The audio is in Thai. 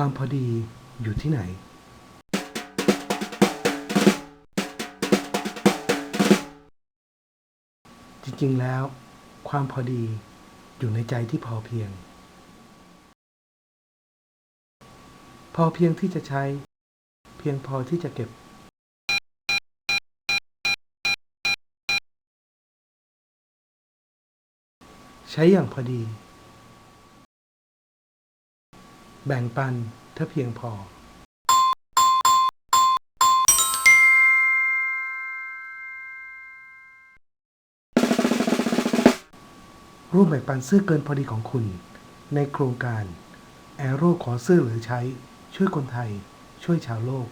ความพอดีอยู่ที่ไหน จริงๆแล้ว ความพอดีอยู่ในใจที่พอเพียง พอเพียงที่จะใช้ เพียงพอที่จะเก็บ ใช้อย่างพอดี แบ่งปันถ้าเพียงพอ ร่วมแบ่งปันเสื้อเกินพอดีของคุณ ในโครงการแอโร่ขอเสื้อเหลือใช้ ช่วยคนไทย ช่วยชาวโลก